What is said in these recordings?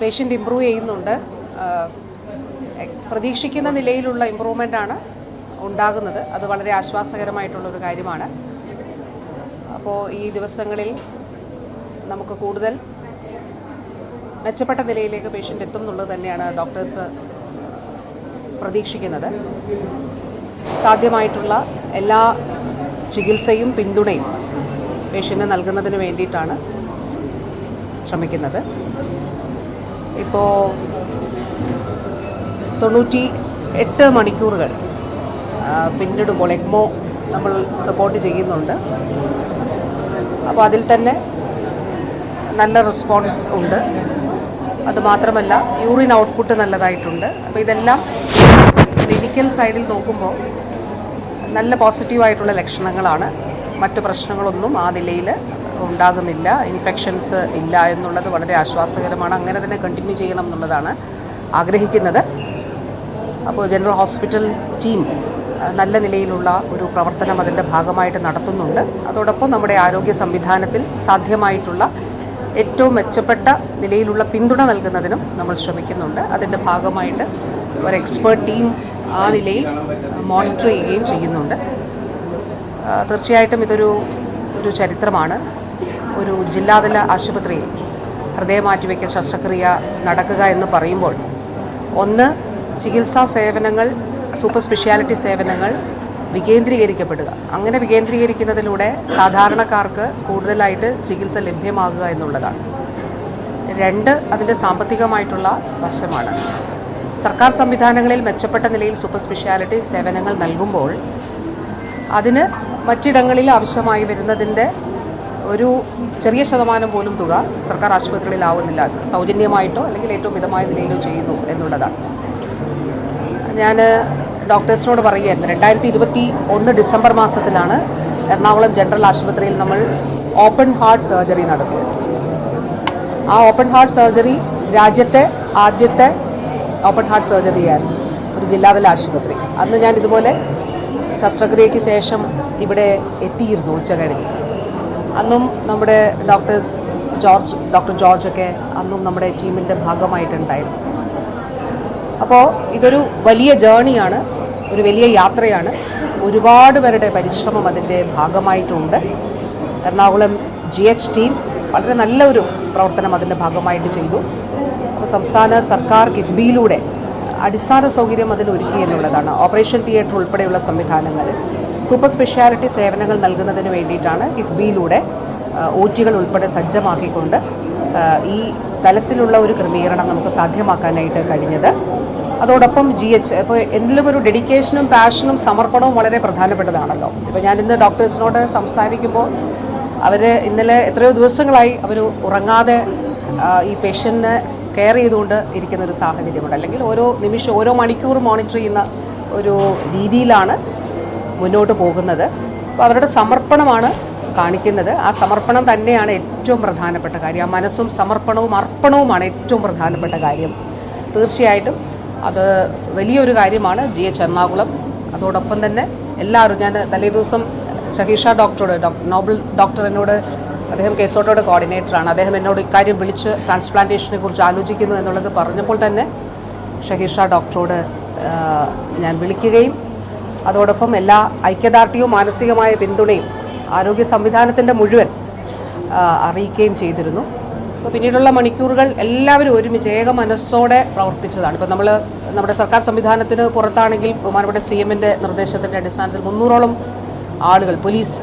Patient improve ചെയ്യുന്നുണ്ട്. പ്രതീക്ഷിക്കുന്ന നിലയിലുള്ള ഇമ്പ്രൂവ്മെന്റ് ആണ് ഉണ്ടാകുന്നത്. അത് വളരെ ആശ്വാസകരമായിട്ടുള്ള ഒരു കാര്യമാണ്. അപ്പോൾ ഈ ദിവസങ്ങളിൽ നമുക്ക് കൂടുതൽ മെച്ചപ്പെട്ട നിലയിലേക്ക് പേഷ്യന്റ് എത്തും എന്നുള്ളത് തന്നെയാണ് ഡോക്ടേഴ്സ് പ്രതീക്ഷിക്കുന്നത്. സാധ്യമായിട്ടുള്ള എല്ലാ ചികിത്സയും പിന്തുണയും പേഷ്യന്റ് നൽകുന്നതിന് വേണ്ടിയിട്ടാണ് ശ്രമിക്കുന്നത്. ഇപ്പോൾ തൊണ്ണൂറ്റി എട്ട് മണിക്കൂറുകൾ പിന്നിടുമ്പോൾ എക്മോ നമ്മൾ സപ്പോർട്ട് ചെയ്യുന്നുണ്ട്. അപ്പോൾ അതിൽ തന്നെ നല്ല റെസ്പോൺസ് ഉണ്ട്. അതുമാത്രമല്ല യൂറിൻ ഔട്ട്പുട്ട് നല്ലതായിട്ടുണ്ട്. അപ്പോൾ ഇതെല്ലാം ക്ലിനിക്കൽ സൈഡിൽ നോക്കുമ്പോൾ നല്ല പോസിറ്റീവായിട്ടുള്ള ലക്ഷണങ്ങളാണ്. മറ്റു പ്രശ്നങ്ങളൊന്നും ആ നിലയിൽ ഉണ്ടാകുന്നില്ല ഇൻഫെക്ഷൻസ് ഇല്ല എന്നുള്ളത് വളരെ ആശ്വാസകരമാണ്. അങ്ങനെ തന്നെ കണ്ടിന്യൂ ചെയ്യണം എന്നുള്ളതാണ് ആഗ്രഹിക്കുന്നത്. അപ്പോൾ ജനറൽ ഹോസ്പിറ്റൽ ടീം നല്ല നിലയിലുള്ള ഒരു പ്രവർത്തനം അതിന്റെ ഭാഗമായിട്ട് നടത്തുന്നുണ്ട്. അതോടൊപ്പം നമ്മുടെ ആരോഗ്യ സംവിധാനത്തിൽ സാധ്യമായിട്ടുള്ള ഏറ്റവും മെച്ചപ്പെട്ട നിലയിലുള്ള പിന്തുണ നൽകുന്നതിനും നമ്മൾ ശ്രമിക്കുന്നുണ്ട്. അതിന്റെ ഭാഗമായിട്ട് ഒരു എക്സ്പേർട്ട് ടീം ആ നിലയിൽ മോണിറ്റർ ചെയ്യുകയും ചെയ്യുന്നുണ്ട്. തീർച്ചയായിട്ടും ഇതൊരു ഒരു ചരിത്രമാണ്. ഒരു ജില്ലാതല ആശുപത്രിയിൽ ഹൃദയം മാറ്റിവെക്കൽ ശസ്ത്രക്രിയ നടക്കുക എന്ന് പറയുമ്പോൾ ഒന്ന് ചികിത്സാ സേവനങ്ങൾ സൂപ്പർ സ്പെഷ്യാലിറ്റി സേവനങ്ങൾ വികേന്ദ്രീകരിക്കപ്പെടുക. അങ്ങനെ വികേന്ദ്രീകരിക്കുന്നതിലൂടെ സാധാരണക്കാർക്ക് കൂടുതലായിട്ട് ചികിത്സ ലഭ്യമാകുക എന്നുള്ളതാണ്. രണ്ട് അതിന്റെ സാമ്പത്തികമായിട്ടുള്ള വശമാണ്. സർക്കാർ സംവിധാനങ്ങളിൽ മെച്ചപ്പെട്ട നിലയിൽ സൂപ്പർ സ്പെഷ്യാലിറ്റി സേവനങ്ങൾ നൽകുമ്പോൾ അതിന് മറ്റിടങ്ങളിൽ ആവശ്യമായി വരുന്നതിന്റെ ഒരു ചെറിയ ശതമാനം പോലും തുക സർക്കാർ ആശുപത്രികളിലാവുന്നില്ല. സൗജന്യമായിട്ടോ അല്ലെങ്കിൽ ഏറ്റവും മിതമായ നിലയിലോ ചെയ്യുന്നു എന്നുള്ളതാണ്. ഞാൻ ഡോക്ടേഴ്സിനോട് പറയുകയായിരുന്നു. രണ്ടായിരത്തി ഇരുപത്തി ഒന്ന് ഡിസംബർ മാസത്തിലാണ് എറണാകുളം ജനറൽ ആശുപത്രിയിൽ നമ്മൾ ഓപ്പൺ ഹാർട്ട് സർജറി നടത്തിയത്. ആ ഓപ്പൺ ഹാർട്ട് സർജറി രാജ്യത്തെ ആദ്യത്തെ ഓപ്പൺ ഹാർട്ട് സർജറി ആയിരുന്നു. ഒരു ജില്ലാതല ആശുപത്രി. അന്ന് ഞാൻ ഇതുപോലെ ശസ്ത്രക്രിയയ്ക്ക് ശേഷം ഇവിടെ എത്തിയിരുന്നു ഉച്ച കഴിഞ്ഞ് അന്നും നമ്മുടെ ഡോക്ടേഴ്സ് ജോർജ് ഡോക്ടർ ജോർജ് ജോർജൊക്കെ അന്നും നമ്മുടെ ടീമിന്റെ ഭാഗമായിട്ടുണ്ടായിരുന്നു. അപ്പോൾ ഇതൊരു വലിയ ജേണിയാണ് ഒരു വലിയ യാത്രയാണ്. ഒരുപാട് പേരുടെ പരിശ്രമം അതിന്റെ ഭാഗമായിട്ടുണ്ട്. എറണാകുളം ജി എച്ച് ടീം വളരെ നല്ലൊരു പ്രവർത്തനം അതിന്റെ ഭാഗമായിട്ട് ചെയ്തു. അപ്പോൾ സംസ്ഥാന സർക്കാർ കിഫ്ബിയിലൂടെ അടിസ്ഥാന സൗകര്യം അതിന് ഒരുക്കി എന്നുള്ളതാണ്. ഓപ്പറേഷൻ തിയേറ്റർ ഉൾപ്പെടെയുള്ള സംവിധാനങ്ങൾ സൂപ്പർ സ്പെഷ്യാലിറ്റി സേവനങ്ങൾ നൽകുന്നതിന് വേണ്ടിയിട്ടാണ് കിഫ്ബിയിലൂടെ ഒ ടികൾ ഉൾപ്പെടെ സജ്ജമാക്കിക്കൊണ്ട് ഈ തലത്തിലുള്ള ഒരു ക്രമീകരണം നമുക്ക് സാധ്യമാക്കാനായിട്ട് കഴിഞ്ഞത്. അതോടൊപ്പം ജി എച്ച് ഇപ്പോൾ എന്തിലും ഒരു ഡെഡിക്കേഷനും പാഷനും സമർപ്പണവും വളരെ പ്രധാനപ്പെട്ടതാണല്ലോ. ഇപ്പോൾ ഞാനിന്ന് ഡോക്ടേഴ്സിനോട് സംസാരിക്കുമ്പോൾ അവർ ഇന്നലെ എത്രയോ ദിവസങ്ങളായി അവർ ഉറങ്ങാതെ ഈ പേഷ്യന്റിനെ കെയർ ചെയ്തുകൊണ്ട് ഇരിക്കുന്ന ഒരു സാഹചര്യമുണ്ട്. അല്ലെങ്കിൽ ഓരോ നിമിഷം ഓരോ മണിക്കൂർ മോണിറ്റർ ചെയ്യുന്ന ഒരു രീതിയിലാണ് മുന്നോട്ട് പോകുന്നത്. അപ്പോൾ അവരുടെ സമർപ്പണമാണ് കാണിക്കുന്നത്. ആ സമർപ്പണം തന്നെയാണ് ഏറ്റവും പ്രധാനപ്പെട്ട കാര്യം. ആ മനസ്സും സമർപ്പണവും അർപ്പണവുമാണ് ഏറ്റവും പ്രധാനപ്പെട്ട കാര്യം. തീർച്ചയായിട്ടും അത് വലിയൊരു കാര്യമാണ്. G H Ernakulam. അതോടൊപ്പം തന്നെ എല്ലാവരും ഞാൻ തലേ ദിവസം ഷഹീഷ ഡോക്ടറോട് ഡോക്ടർ നോബൽ ഡോക്ടർ എന്നോട് അദ്ദേഹം കേസോട്ടോയുടെ കോർഡിനേറ്ററാണ് അദ്ദേഹം എന്നോട് ഇക്കാര്യം വിളിച്ച് ട്രാൻസ്പ്ലാന്റേഷനെ കുറിച്ച് ആലോചിക്കുന്നു എന്നുള്ളത് പറഞ്ഞപ്പോൾ തന്നെ ഷഹീഷ ഡോക്ടറോട് ഞാൻ വിളിക്കുകയും അതോടൊപ്പം എല്ലാ ഐക്യദാർഢ്യവും മാനസികമായ പിന്തുണയും ആരോഗ്യ സംവിധാനത്തിന്റെ മുഴുവൻ അറിയിക്കുകയും ചെയ്തിരുന്നു. അപ്പോൾ പിന്നീടുള്ള മണിക്കൂറുകൾ എല്ലാവരും ഒരുമിച്ച് ഏക മനസ്സോടെ പ്രവർത്തിച്ചതാണ്. ഇപ്പോൾ നമ്മൾ നമ്മുടെ സർക്കാർ സംവിധാനത്തിന് പുറത്താണെങ്കിൽ ബഹുമാനപ്പെട്ട സി എമ്മിന്റെ നിർദ്ദേശത്തിന്റെ അടിസ്ഥാനത്തിൽ മുന്നൂറോളം ആളുകൾ പോലീസ്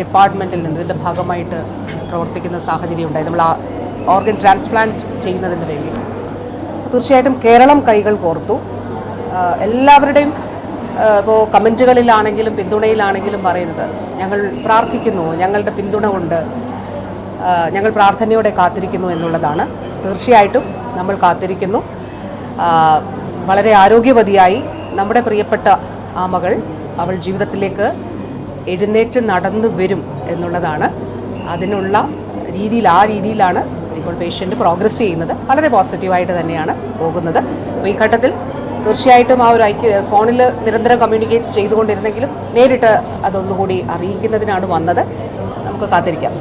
ഡിപ്പാർട്ട്മെന്റിൽ നിന്ന് ഇതിന്റെ ഭാഗമായിട്ട് പ്രവർത്തിക്കുന്ന സാഹചര്യം ഉണ്ടായി. നമ്മൾ ആ ഓർഗൻ ട്രാൻസ്പ്ലാന്റ് ചെയ്യുന്നതിന് വേണ്ടി തീർച്ചയായിട്ടും കേരളം കൈകൾ കോർത്തു. എല്ലാവരുടെയും ഇപ്പോൾ കമന്റുകളിലാണെങ്കിലും പിന്തുണയിലാണെങ്കിലും പറയുന്നത്. ഞങ്ങൾ പ്രാർത്ഥിക്കുന്നു ഞങ്ങളുടെ പിന്തുണ കൊണ്ട് ഞങ്ങൾ പ്രാർത്ഥനയോടെ കാത്തിരിക്കുന്നു എന്നുള്ളതാണ്. തീർച്ചയായിട്ടും നമ്മൾ കാത്തിരിക്കുന്നു. വളരെ ആരോഗ്യവതിയായി നമ്മുടെ പ്രിയപ്പെട്ട ആ മകൾ അവൾ ജീവിതത്തിലേക്ക് എഴുന്നേറ്റ് നടന്നു വരും എന്നുള്ളതാണ്. അതിനുള്ള രീതിയിൽ ആ രീതിയിലാണ് ഇപ്പോൾ പേഷ്യന്റ് പ്രോഗ്രസ് ചെയ്യുന്നത്. വളരെ പോസിറ്റീവായിട്ട് തന്നെയാണ് പോകുന്നത്. അപ്പോൾ ഈ ഘട്ടത്തിൽ തീർച്ചയായിട്ടും ആ ഒരു ഐക്യ ഫോണിൽ നിരന്തരം കമ്മ്യൂണിക്കേറ്റ് ചെയ്തുകൊണ്ടിരുന്നെങ്കിലും നേരിട്ട് അതൊന്നുകൂടി അറിയിക്കുന്നതിനാണ് വന്നത്. നമുക്ക് കാത്തിരിക്കാം.